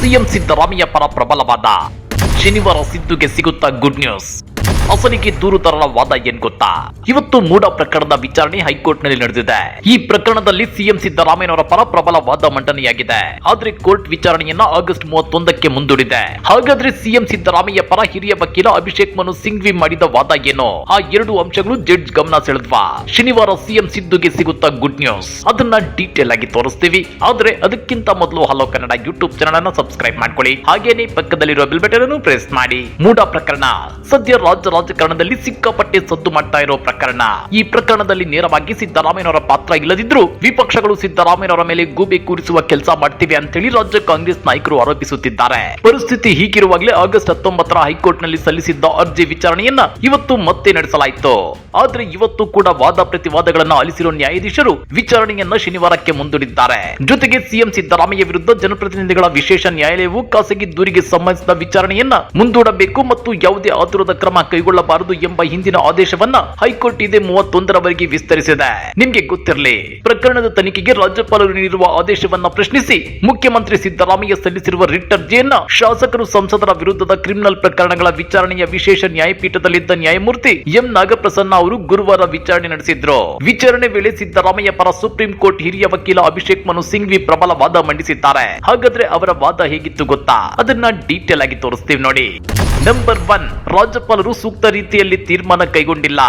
CM Siddaramaiah ಪರ ಪ್ರಬಲವಾದ. ಶನಿವಾರ ಸಿದ್ದುಗೆ ಸಿಗುತ್ತಾ ಗುಡ್ ನ್ಯೂಸ್ ಅಸಲಿಗೆ ದೂರುದಾರರ ವಾದ ಏನ್ ಗೊತ್ತಾ? ಇವತ್ತು ಮೂಡ ಪ್ರಕರಣದ ವಿಚಾರಣೆ ಹೈಕೋರ್ಟ್ನಲ್ಲಿ ನಡೆದಿದೆ. ಈ ಪ್ರಕರಣದಲ್ಲಿ ಸಿಎಂ ಸಿದ್ದರಾಮಯ್ಯನವರ ಪರ ಪ್ರಬಲ ವಾದ ಮಂಡನೆಯಾಗಿದೆ. ಆದ್ರೆ ಕೋರ್ಟ್ ವಿಚಾರಣೆಯನ್ನ ಆಗಸ್ಟ್ ಮೂವತ್ತೊಂದಕ್ಕೆ ಮುಂದೂಡಿದೆ. ಹಾಗಾದ್ರೆ ಸಿಎಂ ಸಿದ್ದರಾಮಯ್ಯ ಪರ ಹಿರಿಯ ವಕೀಲ ಅಭಿಷೇಕ್ ಮನು ಸಿಂಘ್ವಿ ಮಾಡಿದ ವಾದ ಏನು? ಆ ಎರಡು ಅಂಶಗಳು ಜಡ್ಜ್ ಗಮನ ಸೆಳೆದ್ವಾ? ಶನಿವಾರ ಸಿಎಂ ಸಿದ್ದುಗೆ ಸಿಗುತ್ತಾ ಗುಡ್ ನ್ಯೂಸ್. ಅದನ್ನ ಡೀಟೇಲ್ ಆಗಿ ತೋರಿಸ್ತೀವಿ. ಆದ್ರೆ ಅದಕ್ಕಿಂತ ಮೊದಲು ಹಲೋ ಕನ್ನಡ ಯೂಟ್ಯೂಬ್ ಚಾನಲ್ ಅನ್ನು ಸಬ್ಸ್ಕ್ರೈಬ್ ಮಾಡ್ಕೊಳ್ಳಿ. ಹಾಗೇನೆ ಪಕ್ಕದಲ್ಲಿರುವ ಬಿಲ್ ಬಟನ್ ಅನ್ನು ಪ್ರೆಸ್ ಮಾಡಿ. ಮೂಡ ಪ್ರಕರಣ. ಸದ್ಯ ರಾಜ್ಯ ರಾಜಕಾರಣದಲ್ಲಿ ಸಿಕ್ಕಾಪಟ್ಟೆ ಸದ್ದು ಮಾಡ್ತಾ ಇರೋ ಪ್ರಕರಣ. ಈ ಪ್ರಕರಣದಲ್ಲಿ ನೇರವಾಗಿ ಸಿದ್ದರಾಮಯ್ಯನವರ ಪಾತ್ರ ಇಲ್ಲದಿದ್ರೂ ವಿಪಕ್ಷಗಳು ಸಿದ್ದರಾಮಯ್ಯನವರ ಮೇಲೆ ಗೂಬೆ ಕೂರಿಸುವ ಕೆಲಸ ಮಾಡ್ತಿವೆ ಅಂತೇಳಿ ರಾಜ್ಯ ಕಾಂಗ್ರೆಸ್ ನಾಯಕರು ಆರೋಪಿಸುತ್ತಿದ್ದಾರೆ. ಪರಿಸ್ಥಿತಿ ಹೀಗಿರುವಾಗಲೇ ಆಗಸ್ಟ್ ಹತ್ತೊಂಬತ್ತರ ಹೈಕೋರ್ಟ್ನಲ್ಲಿ ಸಲ್ಲಿಸಿದ್ದ ಅರ್ಜಿ ವಿಚಾರಣೆಯನ್ನ ಇವತ್ತು ಮತ್ತೆ ನಡೆಸಲಾಯಿತು. ಆದ್ರೆ ಇವತ್ತು ಕೂಡ ವಾದ ಪ್ರತಿವಾದಗಳನ್ನ ಆಲಿಸಿರುವ ನ್ಯಾಯಾಧೀಶರು ವಿಚಾರಣೆಯನ್ನ ಶನಿವಾರಕ್ಕೆ ಮುಂದೂಡಿದ್ದಾರೆ. ಜೊತೆಗೆ ಸಿಎಂ ಸಿದ್ದರಾಮಯ್ಯ ವಿರುದ್ಧ ಜನಪ್ರತಿನಿಧಿಗಳ ವಿಶೇಷ ನ್ಯಾಯಾಲಯವು ಖಾಸಗಿ ದೂರಿಗೆ ಸಂಬಂಧಿಸಿದ ವಿಚಾರಣೆಯನ್ನ ಮುಂದೂಡಬೇಕು ಮತ್ತು ಯಾವುದೇ ಆತುರದ ಕ್ರಮ ಕೈಗೊಳ್ಳಬಾರದು ಎಂಬ ಹಿಂದಿನ ಆದೇಶವನ್ನ ಹೈಕೋರ್ಟ್ ಇದೇ ಮೂವತ್ತೊಂದರವರೆಗೆ ವಿಸ್ತರಿಸಿದೆ. ನಿಮ್ಗೆ ಗೊತ್ತಿರಲಿ, ಪ್ರಕರಣದ ತನಿಖೆಗೆ ರಾಜ್ಯಪಾಲರು ನೀಡಿರುವ ಆದೇಶವನ್ನ ಪ್ರಶ್ನಿಸಿ ಮುಖ್ಯಮಂತ್ರಿ ಸಿದ್ದರಾಮಯ್ಯ ಸಲ್ಲಿಸಿರುವ ರಿಟ್ ಅರ್ಜಿಯನ್ನ ಶಾಸಕರು ಸಂಸದರ ವಿರುದ್ಧದ ಕ್ರಿಮಿನಲ್ ಪ್ರಕರಣಗಳ ವಿಚಾರಣೆಯ ವಿಶೇಷ ನ್ಯಾಯಪೀಠದಲ್ಲಿದ್ದ ನ್ಯಾಯಮೂರ್ತಿ ಎಂ ನಾಗಪ್ರಸನ್ನ ಅವರು ಗುರುವಾರ ವಿಚಾರಣೆ ನಡೆಸಿದ್ರು. ವಿಚಾರಣೆ ವೇಳೆ ಸಿದ್ದರಾಮಯ್ಯ ಪರ ಸುಪ್ರೀಂ ಕೋರ್ಟ್ ಹಿರಿಯ ವಕೀಲ ಅಭಿಷೇಕ್ ಮನು ಸಿಂಘ್ವಿ ಪ್ರಬಲ ವಾದ ಮಂಡಿಸಿದ್ದಾರೆ. ಹಾಗಾದ್ರೆ ಅವರ ವಾದ ಹೇಗಿತ್ತು ಗೊತ್ತಾ? ಅದನ್ನ ಡೀಟೇಲ್ ಆಗಿ ತೋರಿಸ್ತೀವಿ ನೋಡಿ. ನಂಬರ್ ಒನ್, ರಾಜ್ಯಪಾಲರು ಸೂಕ್ತ ರೀತಿಯಲ್ಲಿ ತೀರ್ಮಾನ ಕೈಗೊಂಡಿಲ್ಲ.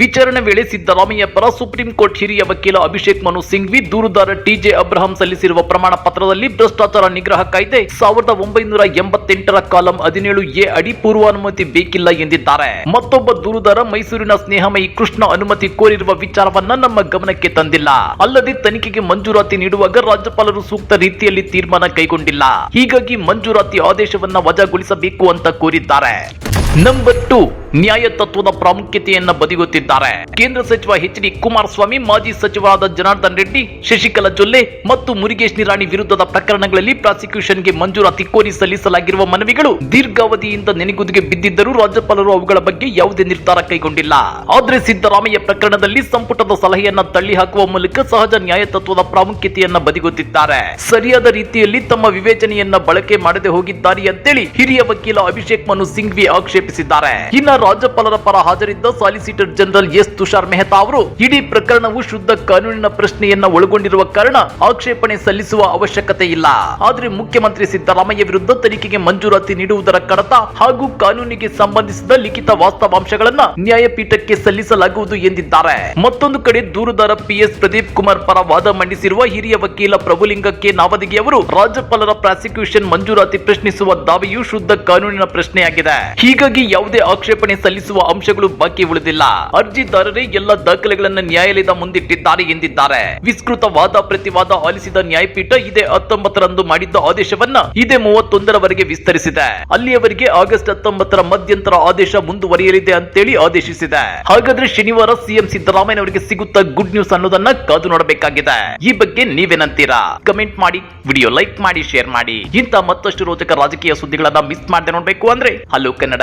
ವಿಚಾರಣೆ ವೇಳೆ ಸಿದ್ದರಾಮಯ್ಯ ಪರ ಸುಪ್ರೀಂ ಕೋರ್ಟ್ ಹಿರಿಯ ವಕೀಲ ಅಭಿಷೇಕ್ ಮನು ಸಿಂಘ್ವಿ, ದೂರುದಾರ ಟಿಜೆ ಅಬ್ರಹಾಂ ಸಲ್ಲಿಸಿರುವ ಪ್ರಮಾಣ ಪತ್ರದಲ್ಲಿ ಭ್ರಷ್ಟಾಚಾರ ನಿಗ್ರಹ ಕಾಯ್ದೆ ಸಾವಿರದ ಒಂಬೈನೂರ ಎಂಬತ್ತೆಂಟರ ಕಾಲಂ ಹದಿನೇಳು ಎ ಅಡಿ ಪೂರ್ವಾನುಮತಿ ಬೇಕಿಲ್ಲ ಎಂದಿದ್ದಾರೆ. ಮತ್ತೊಬ್ಬ ದೂರುದಾರ ಮೈಸೂರಿನ ಸ್ನೇಹಮಯಿ ಕೃಷ್ಣ ಅನುಮತಿ ಕೋರಿರುವ ವಿಚಾರವನ್ನ ನಮ್ಮ ಗಮನಕ್ಕೆ ತಂದಿಲ್ಲ. ಅಲ್ಲದೆ ತನಿಖೆಗೆ ಮಂಜೂರಾತಿ ನೀಡುವಾಗ ರಾಜ್ಯಪಾಲರು ಸೂಕ್ತ ರೀತಿಯಲ್ಲಿ ತೀರ್ಮಾನ ಕೈಗೊಂಡಿಲ್ಲ. ಹೀಗಾಗಿ ಮಂಜೂರಾತಿ ಆದೇಶವನ್ನ ವಜಾಗೊಳಿಸಬೇಕು ಅಂತ ಕೋರಿದ್ದಾರೆ. आ रहा है ನಂಬರ್ ಟು, ನ್ಯಾಯ ತತ್ವದ ಪ್ರಾಮುಖ್ಯತೆಯನ್ನ ಬದಿಗೊತ್ತಿದ್ದಾರೆ. ಕೇಂದ್ರ ಸಚಿವ ಎಚ್ ಡಿ ಕುಮಾರಸ್ವಾಮಿ, ಮಾಜಿ ಸಚಿವರಾದ ಜನಾರ್ದನ್ ರೆಡ್ಡಿ, ಶಶಿಕಲಾ ಜೊಲ್ಲೆ ಮತ್ತು ಮುರುಗೇಶ್ ನಿರಾಣಿ ವಿರುದ್ಧದ ಪ್ರಕರಣಗಳಲ್ಲಿ ಪ್ರಾಸಿಕ್ಯೂಷನ್ಗೆ ಮಂಜೂರಾತಿ ಕೋರಿ ಸಲ್ಲಿಸಲಾಗಿರುವ ಮನವಿಗಳು ದೀರ್ಘಾವಧಿಯಿಂದ ನೆನೆಗುದಿಗೆ ಬಿದ್ದಿದ್ದರೂ ರಾಜ್ಯಪಾಲರು ಅವುಗಳ ಬಗ್ಗೆ ಯಾವುದೇ ನಿರ್ಧಾರ ಕೈಗೊಂಡಿಲ್ಲ. ಆದ್ರೆ ಸಿದ್ದರಾಮಯ್ಯ ಪ್ರಕರಣದಲ್ಲಿ ಸಂಪುಟದ ಸಲಹೆಯನ್ನ ತಳ್ಳಿ ಹಾಕುವ ಮೂಲಕ ಸಹಜ ನ್ಯಾಯ ತತ್ವದ ಪ್ರಾಮುಖ್ಯತೆಯನ್ನ ಬದಿಗೊತ್ತಿದ್ದಾರೆ. ಸರಿಯಾದ ರೀತಿಯಲ್ಲಿ ತಮ್ಮ ವಿವೇಚನೆಯನ್ನ ಬಳಕೆ ಮಾಡದೆ ಹೋಗಿದ್ದಾರೆ ಅಂತೇಳಿ ಹಿರಿಯ ವಕೀಲ ಅಭಿಷೇಕ್ ಮನು ಸಿಂಘ್ವಿ ಆಕ್ಷೇಪಿಸಿದ್ದಾರೆ. ಇನ್ನ ರಾಜ್ಯಪಾಲರ ಪರ ಹಾಜರಿದ್ದ solicitor general S Tushar Mehta ಅವರು, ಇಡೀ ಪ್ರಕರಣವು ಶುದ್ಧ ಕಾನೂನಿನ ಪ್ರಶ್ನೆಯನ್ನ ಒಳಗೊಂಡಿರುವ ಕಾರಣ ಆಕ್ಷೇಪಣೆ ಸಲ್ಲಿಸುವ ಅವಶ್ಯಕತೆ ಇಲ್ಲ. ಆದ್ರೆ ಮುಖ್ಯಮಂತ್ರಿ ಸಿದ್ದರಾಮಯ್ಯ ವಿರುದ್ಧ ತನಿಖೆಗೆ ಮಂಜೂರಾತಿ ನೀಡುವುದರ ಕಡತ ಹಾಗೂ ಕಾನೂನಿಗೆ ಸಂಬಂಧಿಸಿದ ಲಿಖಿತ ವಾಸ್ತವಾಂಶಗಳನ್ನ ನ್ಯಾಯಪೀಠಕ್ಕೆ ಸಲ್ಲಿಸಲಾಗುವುದು ಎಂದಿದ್ದಾರೆ. ಮತ್ತೊಂದು ಕಡೆ ದೂರುದಾರ ಪಿಎಸ್ ಪ್ರದೀಪ್ ಕುಮಾರ್ ಪರ ವಾದ ಮಂಡಿಸಿರುವ ಹಿರಿಯ ವಕೀಲ ಪ್ರಭುಲಿಂಗ ಕೆ ನಾವದಿಗೆ ಅವರು, ರಾಜ್ಯಪಾಲರ ಪ್ರಾಸಿಕ್ಯೂಷನ್ ಮಂಜೂರಾತಿ ಪ್ರಶ್ನಿಸುವ ದಾವೆಯು ಶುದ್ಧ ಕಾನೂನಿನ ಪ್ರಶ್ನೆಯಾಗಿದೆ. ಹೀಗಾಗಿ ಯಾವುದೇ ಆಕ್ಷೇಪಣೆ ಸಲ್ಲಿಸುವ ಅಂಶಗಳು ಬಾಕಿ ಉಳಿದಿಲ್ಲ. ಅರ್ಜಿದಾರರೇ ಎಲ್ಲ ದಾಖಲೆಗಳನ್ನು ನ್ಯಾಯಾಲಯದ ಮುಂದಿಟ್ಟಿದ್ದಾರೆ ಎಂದಿದ್ದಾರೆ. ವಿಸ್ತೃತ ವಾದ ಪ್ರತಿವಾದ ಆಲಿಸಿದ ನ್ಯಾಯಪೀಠ ಇದೇ ಹತ್ತೊಂಬತ್ತರಂದು ಮಾಡಿದ್ದ ಆದೇಶವನ್ನ ಇದೇ ಮೂವತ್ತೊಂದರವರೆಗೆ ವಿಸ್ತರಿಸಿದೆ. ಅಲ್ಲಿಯವರೆಗೆ ಆಗಸ್ಟ್ ಹತ್ತೊಂಬತ್ತರ ಮಧ್ಯಂತರ ಆದೇಶ ಮುಂದುವರಿಯಲಿದೆ ಅಂತೇಳಿ ಆದೇಶಿಸಿದೆ. ಹಾಗಾದ್ರೆ ಶನಿವಾರ ಸಿಎಂ ಸಿದ್ದರಾಮಯ್ಯ ಅವರಿಗೆ ಸಿಗುತ್ತಾ ಗುಡ್ ನ್ಯೂಸ್ ಅನ್ನೋದನ್ನ ಕಾದು ನೋಡಬೇಕಾಗಿದೆ. ಈ ಬಗ್ಗೆ ನೀವೇನಂತೀರಾ? ಕಮೆಂಟ್ ಮಾಡಿ, ವಿಡಿಯೋ ಲೈಕ್ ಮಾಡಿ, ಶೇರ್ ಮಾಡಿ. ಇಂತ ಮತ್ತಷ್ಟು ರೋಚಕ ರಾಜಕೀಯ ಸುದ್ದಿಗಳನ್ನ ಮಿಸ್ ಮಾಡದೆ ನೋಡ್ಬೇಕು ಅಂದ್ರೆ ಹಲೋ ಕನ್ನಡ